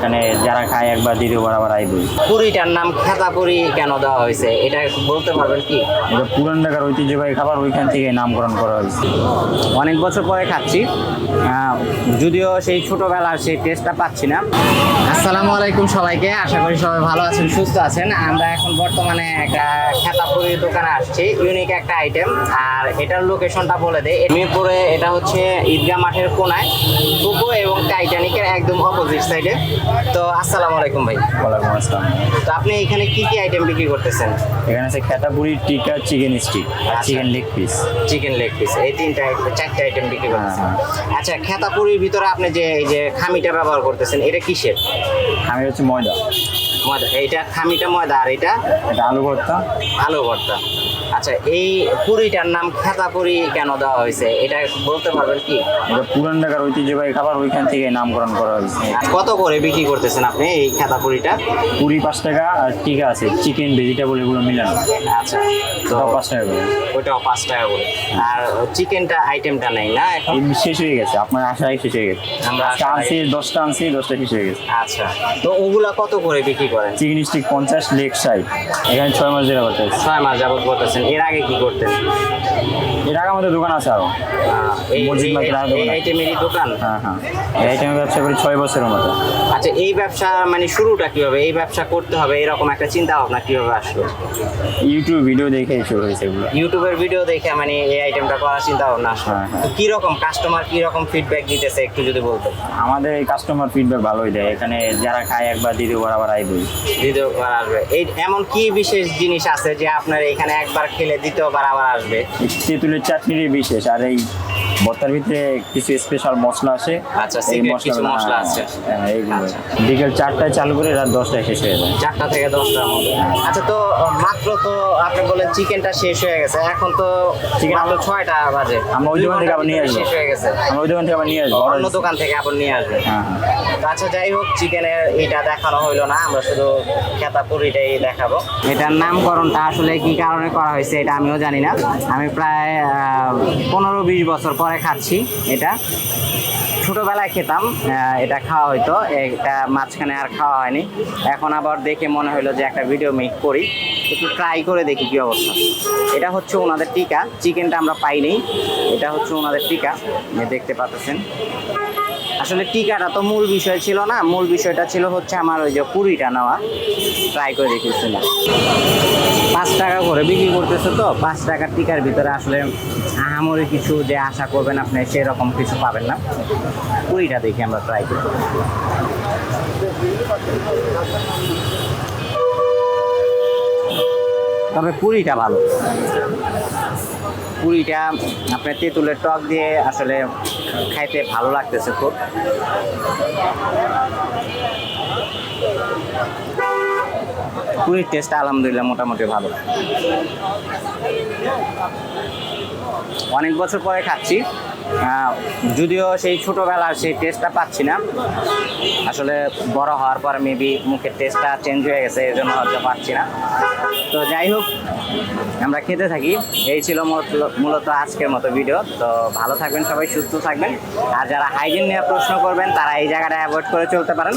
এখানে যারা খায় একবার দ্বিতীয়বার আবার আইবই পুরিটার নাম খেতা পুরি কেন দেওয়া হয়েছে? এটা বলতে পারবেন কি? এটা পুরান ঢাকার ঐতিহ্যবাহী খাবার ওইখান থেকে নামকরণ করা হয়েছে। অনেক বছর পরে খাচ্ছি। যদিও সেই ছোটবেলার সেই টেস্টটা পাচ্ছি না। আসসালামু আলাইকুম সবাইকে। আশা করি সবাই ভালো আছেন সুস্থ আছেন। আমরা এখন বর্তমানে একটা খেতাপুরির দোকানে আসছি। ইউনিক একটা আইটেম আর এটার লোকেশনটা বলে দেয় মিরপুরে এটা হচ্ছে ঈদগাহ মাঠের কোনায়। কুকু এবং টাইটানিকের একদম অপোজিট সাইডে তো আসসালামু আলাইকুম ভাই। ওয়ালাইকুম আসসালাম। তো আপনি এখানে কি কি আইটেম বিক্রি করতেছেন? এখানে আছে খেতাপুরি টিকা চিকেন স্টিক আচ্ছা। Chicken leg piece chicken leg piece এই তিনটা চারটে আইটেম বিক্রি করতেছেন। হ্যাঁ, আচ্ছা খেতাপুরির ভিতরে আপনি যে এই যে খামিটা ব্যবহার করতেছেন এটা কিসের? আমি হচ্ছে ময়দা। ময়দা এইটা খামিটা ময়দা আর এটা? এটা আলু ভর্তা। আলু ভর্তা। আচ্ছা এই পুরিটার নাম খেতাপুরি কেন দেওয়া হয়েছে? এটা বলতে পারবেন কি? এটা পুরান ঢাকার ঐতিহ্যবাহী খাবার ওইখান থেকে নামকরণ করা হয়েছে। কত করে বিক্রি করতেছেন আপনি এই খেতাপুরিটা? পুরি পাঁচ টাকা আর টিকা আছে চিকেন ভেজিটেবল এগুলো মিলানো। আচ্ছা তো পাঁচ টাকা করে। ওইটাও পাঁচ টাকা করে। আর চিকেনটা আইটেমটা নেই না শেষ হয়ে গেছে আপনার আশায় শেষ হয়ে গেছে। আমরা আনছি দশটা আনছি দশটা শেষ হয়ে গেছে। আচ্ছা তো ওগুলা কত করে বিক্রি করেন? চিকেন স্টিক পঞ্চাশ লেগ সাইড এখানে ছয় মাস করতে ছয় মাস যাবত করতেছেন এর আগে কি করতেন দোকান আছে আরও। আহ, এই মসজিদ মার্কেট আর দোকান আইটেমেরই দোকান? হ্যাঁ হ্যাঁ। এই আইটেমে ব্যবসা করি ছয় বছরের মতো। আচ্ছা এই ব্যবসা মানে শুরুটা কীভাবে? এই ব্যবসা করতে হবে এরকম একটা চিন্তা ভাবনা কীভাবে আসলো? ইউটিউব ভিডিও দেখে শুরু হয়েছে এগুলো। ইউটিউবের ভিডিও দেখে মানে এই আইটেমটা করার চিন্তা ভাবনা আসলো। হ্যাঁ, হ্যাঁ। তো কীরকম কাস্টমার কীরকম ফিডব্যাক দিতেছে একটু যদি বলতেন আমাদের এই কাস্টমার ফিডব্যাক ভালোই দেয়। এখানে যারা খায় একবার দ্বিতীয়বার আবার আইবই দ্বিতীয়বার আসবে। এই এমন কি বিশেষ জিনিস আছে যে আপনার এখানে একবার খেলে দ্বিতীয়বার আবার আসবে? তেঁতুলের চাটনিরই বিশেষ আর এই ভর্তার ভিতরে কিছু স্পেশাল মশলা আছে আচ্ছা, এই মশলাগুলো- মশলা আছে। এইগুলো। আচ্ছা। বিকেল চারটায় চালু করে রাত দশটায় শেষ হয়ে যায়। চারটা থেকে দশটার মধ্যে। আচ্ছা তো মাত্র তো আপনি বলেন চিকেনটা শেষ হয়ে গেছে। এখন তো চিকেন মাত্র ছয়টা বাজে। আমরা ওই দোকান থেকে আবার নিয়ে আসব। শেষ হয়ে গেছে। আমরা ওই দোকান থেকে আবার নিয়ে আসব। অন্য দোকান থেকে আবার নিয়ে আসবে। হ্যাঁ হ্যাঁ। আচ্ছা যাই হোক চিকেনের এটা দেখানো হইল না। আমরা শুধু খেতাপুরিটাই দেখাবো। এটার নামকরণটা আসলে কি কারণে করা হয়েছে এটা আমিও জানি না। আমি প্রায় পনেরো বিশ বছর পরে খাচ্ছি এটা। ছোটবেলায় খেতাম এটা খাওয়া হইতো, এটা মাঝখানে আর খাওয়া হয়নি। এখন আবার দেখে মনে হলো যে একটা ভিডিও মেক করি, একটু ট্রাই করে দেখি কী অবস্থা। এটা হচ্ছে ওনাদের টিকা, চিকেনটা আমরা পাইনি, এটা হচ্ছে ওনাদের টিকা দেখতে পাচ্ছেন। আসলে টিকাটা তো মূল বিষয় ছিল না, মূল বিষয়টা ছিল হচ্ছে আমার ওই যে পুরিটা নেওয়া ট্রাই করে দেখেছিলাম। পাঁচ টাকা করে বিক্রি করতেছে তো, পাঁচ টাকার টিকার ভিতরে আসলে আহামরি কিছু যে আশা করবেন আপনি সেরকম কিছু পাবেন না। পুরিটা দেখি আমরা ট্রাই করি। তবে পুরিটা ভালো। পুরিটা আপনার তেঁতুলের টক দিয়ে আসলে খাইতে ভালো লাগতেছে খুব। পুরীর টেস্ট আলহামদুলিল্লাহ মোটামুটি ভালো। অনেক বছর পরে খাচ্ছি। যদিও সেই ছোটোবেলার সেই টেস্টটা পাচ্ছি না। আসলে বড় হওয়ার পর মেবি মুখের টেস্টটা চেঞ্জ হয়ে গেছে এই জন্য হয়তো পাচ্ছি না। তো যাই হোক, আমরা খেতে থাকি। এই ছিল মূলত আজকের মতো ভিডিও তো ভালো থাকবেন সবাই, সুস্থ থাকবেন। আর যারা হাইজিন নিয়ে প্রশ্ন করবেন, তারা এই জায়গাটা অ্যাভয়েড করে চলতে পারেন।